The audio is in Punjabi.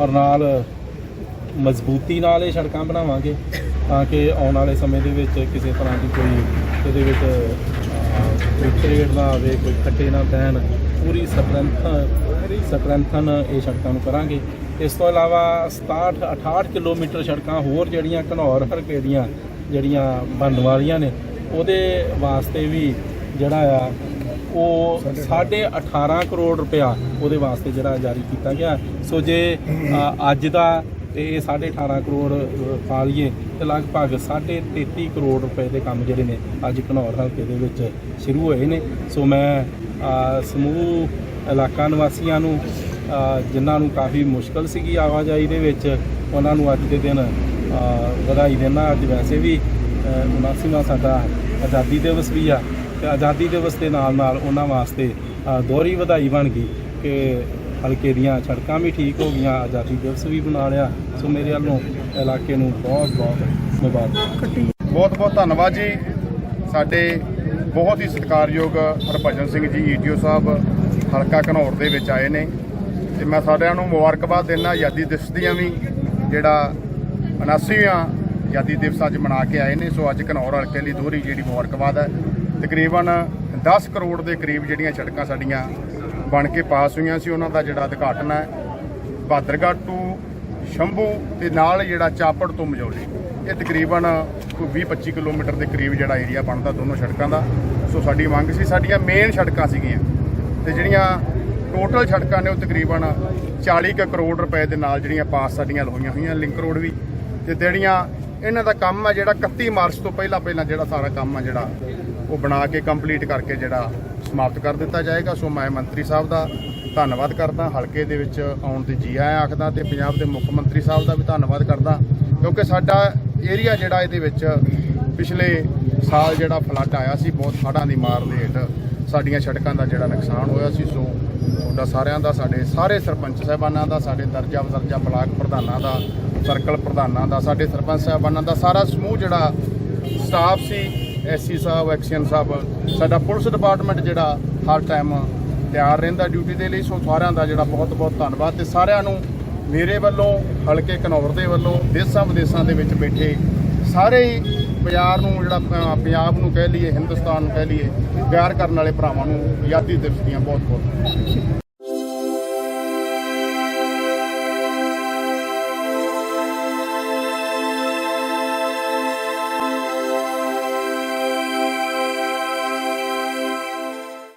ਔਰ ਨਾਲ ਮਜ਼ਬੂਤੀ ਨਾਲ ਇਹ ਸੜਕਾਂ ਬਣਾਵਾਂਗੇ। ਤਾਂ ਕਿ ਆਉਣ ਵਾਲੇ ਸਮੇਂ ਦੇ ਵਿੱਚ ਕਿਸੇ ਤਰ੍ਹਾਂ ਦੀ ਕੋਈ ਇਹਦੇ ਵਿੱਚ ਕੋਈ ਤਰੇੜ ਨਾ ਆਵੇ, ਕੋਈ ਖੱਟੇ ਨਾ ਪੈਣ, ਪੂਰੀ ਸਟਰੈਂਥ ਸਟਰੈਂਥਨ ਇਹ ਸੜਕਾਂ ਨੂੰ ਕਰਾਂਗੇ। ਇਸ ਤੋਂ ਇਲਾਵਾ 67 68 ਕਿਲੋਮੀਟਰ ਸੜਕਾਂ ਹੋਰ ਜਿਹੜੀਆਂ ਘਨੌਰ ਹਰਕੇ ਦੀਆਂ ਜਿਹੜੀਆਂ ਬਣਨ ਵਾਲੀਆਂ ਨੇ, ਉਹਦੇ ਵਾਸਤੇ ਵੀ ਜਿਹੜਾ ਆ, ਉਹ 18.5 ਕਰੋੜ ਰੁਪਇਆ ਉਹਦੇ ਵਾਸਤੇ ਜਿਹੜਾ ਜਾਰੀ ਕੀਤਾ ਗਿਆ। ਸੋ ਜੇ ਅੱਜ ਦਾ ਤੇ ਇਹ 18.5 ਕਰੋੜ ਪਾ ਲਈਏ ਤੇ ਲਗਭਗ 33 ਕਰੋੜ ਰੁਪਏ ਦੇ ਕੰਮ ਜਿਹੜੇ ਨੇ ਅੱਜ ਘਨੌਰ ਹਲਕੇ ਦੇ ਵਿੱਚ ਸ਼ੁਰੂ ਹੋਏ ਨੇ। ਸੋ ਮੈਂ ਸਮੂਹ ਇਲਾਕਾ ਨਿਵਾਸੀਆਂ ਨੂੰ ਜਿਨ੍ਹਾਂ ਨੂੰ ਕਾਫੀ ਮੁਸ਼ਕਲ ਸੀਗੀ ਆਵਾਜਾਈ ਦੇ ਵਿੱਚ, ਉਹਨਾਂ ਨੂੰ ਅੱਜ ਦੇ ਦਿਨ ਵਧਾਈ ਦੇਣਾ ਅੱਜ ਵੈਸੇ ਵੀ 79ਵਾਂ ਸਾਡਾ ਆਜ਼ਾਦੀ ਦਿਵਸ ਵੀ ਆ ਤੇ ਆਜ਼ਾਦੀ ਦਿਵਸ ਦੇ ਨਾਲ ਨਾਲ ਉਹਨਾਂ ਵਾਸਤੇ ਦੋਹਰੀ ਵਧਾਈ ਬਣ ਗਈ ਕਿ ਹਲਕੇ ਦੀਆਂ ਸੜਕਾਂ ਵੀ ਠੀਕ ਹੋ ਗਈਆਂ, ਆਜ਼ਾਦੀ ਦਿਵਸ ਵੀ ਬਣਾ ਲਿਆ। ਸੋ ਮੇਰੇ ਵੱਲੋਂ ਇਲਾਕੇ ਨੂੰ ਬਹੁਤ ਬਹੁਤ ਮੁਬਾਰਕ। ਬਹੁਤ ਬਹੁਤ ਧੰਨਵਾਦ ਜੀ। ਸਾਡੇ ਬਹੁਤ ਹੀ ਸਤਿਕਾਰਯੋਗ ਹਰਭਜਨ ਸਿੰਘ ਜੀ ਈਟੀਓ ਸਾਹਿਬ ਹਲਕਾ ਘਨੌਰ ਦੇ ਵਿੱਚ ਆਏ ਨੇ। ਤੇ ਮੈਂ ਸਾਰਿਆਂ ਨੂੰ ਮੁਬਾਰਕਬਾਦ ਦਿੰਦਾ, ਆਜ਼ਾਦੀ ਦਿਵਸ ਦੀਆਂ ਵੀ, ਜਿਹੜਾ 79ਵਾਂ ਆਜ਼ਾਦੀ ਦਿਵਸ ਅੱਜ ਮਨਾ ਕੇ ਆਏ ਨੇ। ਸੋ ਅੱਜ ਘਨੌਰ ਹਲਕੇ ਲਈ ਦੋਹਰੀ ਜਿਹੜੀ ਮੁਬਾਰਕਬਾਦ ਹੈ। ਤਕਰੀਬਨ 10 ਕਰੋੜ ਦੇ ਕਰੀਬ ਜਿਹੜੀਆਂ ਸੜਕਾਂ ਸਾਡੀਆਂ ਬਣ ਕੇ ਪਾਸ ਹੋਈਆਂ ਸੀ, ਉਹਨਾਂ ਦਾ ਜਿਹੜਾ ਉਦਘਾਟਨ ਹੈ। ਬਾਦਰਗੜ੍ਹ ਤੋਂ ਸ਼ੰਭੂ ਤੇ ਨਾਲ ਜਿਹੜਾ ਚਾਪੜ ਤੋਂ ਮਜੌਲੀ, ਇਹ ਤਕਰੀਬਨ ਕੋਈ 20-25 ਕਿਲੋਮੀਟਰ ਦੇ ਕਰੀਬ ਜਿਹੜਾ ਏਰੀਆ ਬਣਦਾ ਦੋਨੋਂ ਸੜਕਾਂ ਦਾ। ਸੋ ਸਾਡੀ ਮੰਗ ਸੀ, ਸਾਡੀਆਂ ਮੇਨ ਸੜਕਾਂ ਸੀਗੀਆਂ। ਤੇ ਜਿਹੜੀਆਂ ਟੋਟਲ ਸੜਕਾਂ ਨੇ, ਉਹ ਤਕਰੀਬਨ 40 ਕੁ ਕਰੋੜ ਰੁਪਏ ਦੇ ਨਾਲ ਜਿਹੜੀਆਂ ਪਾਸ ਸਾਡੀਆਂ ਹੋਈਆਂ ਹੋਈਆਂ ਲਿੰਕ ਰੋਡ ਵੀ। ਤੇ ਜਿਹੜੀਆਂ ਇਹਨਾਂ ਦਾ ਕੰਮ ਆ ਜਿਹੜਾ 31 ਮਾਰਚ ਤੋਂ ਪਹਿਲਾਂ ਪਹਿਲਾਂ ਜਿਹੜਾ ਸਾਰਾ ਕੰਮ ਆ ਜਿਹੜਾ, ਉਹ ਬਣਾ ਕੇ ਕੰਪਲੀਟ ਕਰਕੇ ਜਿਹੜਾ ਸਮਾਪਤ ਕਰ ਦਿੱਤਾ ਜਾਏਗਾ। ਸੋ ਮੈਂ ਮੰਤਰੀ ਸਾਹਿਬ ਦਾ ਧੰਨਵਾਦ ਕਰਦਾ। ਹਲਕੇ ਦੇ ਵਿੱਚ ਆਉਣ ਤੇ ਜੀ ਆਇਆਂ ਆਖਦਾ ਤੇ ਪੰਜਾਬ ਦੇ ਮੁੱਖ ਮੰਤਰੀ ਸਾਹਿਬ ਦਾ ਵੀ ਧੰਨਵਾਦ ਕਰਦਾ। ਕਿਉਂਕਿ ਸਾਡਾ ਏਰੀਆ ਜਿਹੜਾ ਇਹਦੇ ਵਿੱਚ ਪਿਛਲੇ ਸਾਲ ਜਿਹੜਾ ਫਲੱਡ ਆਇਆ ਸੀ, ਬਹੁਤ ਹੜ੍ਹਾਂ ਦੀ ਮਾਰ ਦੇ ਹੇਠ ਸਾਡੀਆਂ ਸੜਕਾਂ ਦਾ ਜਿਹੜਾ ਨੁਕਸਾਨ ਹੋਇਆ ਸੀ। ਸੋ ਤੁਹਾਡਾ ਸਾਰਿਆਂ ਦਾ, ਸਾਡੇ ਸਾਰੇ ਸਰਪੰਚ ਸਾਹਿਬਾਨਾਂ ਦਾ, ਸਾਡੇ ਦਰਜਾ ਬਦਰਜਾ ਬਲਾਕ ਪ੍ਰਧਾਨਾਂ ਦਾ, ਸਰਕਲ ਪ੍ਰਧਾਨਾਂ ਦਾ, ਸਾਡੇ ਸਰਪੰਚ ਸਾਹਿਬਾਨਾਂ ਦਾ, ਸਾਰਾ ਸਮੂਹ ਜਿਹੜਾ ਸਟਾਫ ਸੀ ਐਸਸੀ ਸਾਹਿਬ ਐਕਸ਼ਨ ਸਾਹਿਬ, ਸਾਡਾ ਪੁਲਿਸ ਡਿਪਾਰਟਮੈਂਟ ਜਿਹੜਾ ਹਰ ਟਾਈਮ ਤਿਆਰ ਰਹਿੰਦਾ ਡਿਊਟੀ ਦੇ ਲਈ, ਸੋ ਸਾਰਿਆਂ ਦਾ ਜਿਹੜਾ ਬਹੁਤ ਬਹੁਤ ਧੰਨਵਾਦ ਤੇ ਸਾਰਿਆਂ ਨੂੰ ਮੇਰੇ ਵੱਲੋਂ, ਹਲਕੇ ਘਨੌਰ ਦੇ ਵੱਲੋਂ, ਦੇਸ਼ਾਂ ਵਿਦੇਸ਼ਾਂ ਦੇ ਵਿੱਚ ਬੈਠੇ ਸਾਰੇ ਹੀ ਪੰਜਾਬ ਨੂੰ ਜਿਹੜਾ ਪੰਜਾਬ ਨੂੰ ਕਹਿ ਲਈਏ, ਹਿੰਦੁਸਤਾਨ ਨੂੰ ਕਹਿ ਲਈਏ, ਪਿਆਰ ਕਰਨ ਵਾਲੇ ਭਰਾਵਾਂ ਨੂੰ ਆਜ਼ਾਦੀ ਦਿਵਸ ਦੀਆਂ ਬਹੁਤ ਬਹੁਤ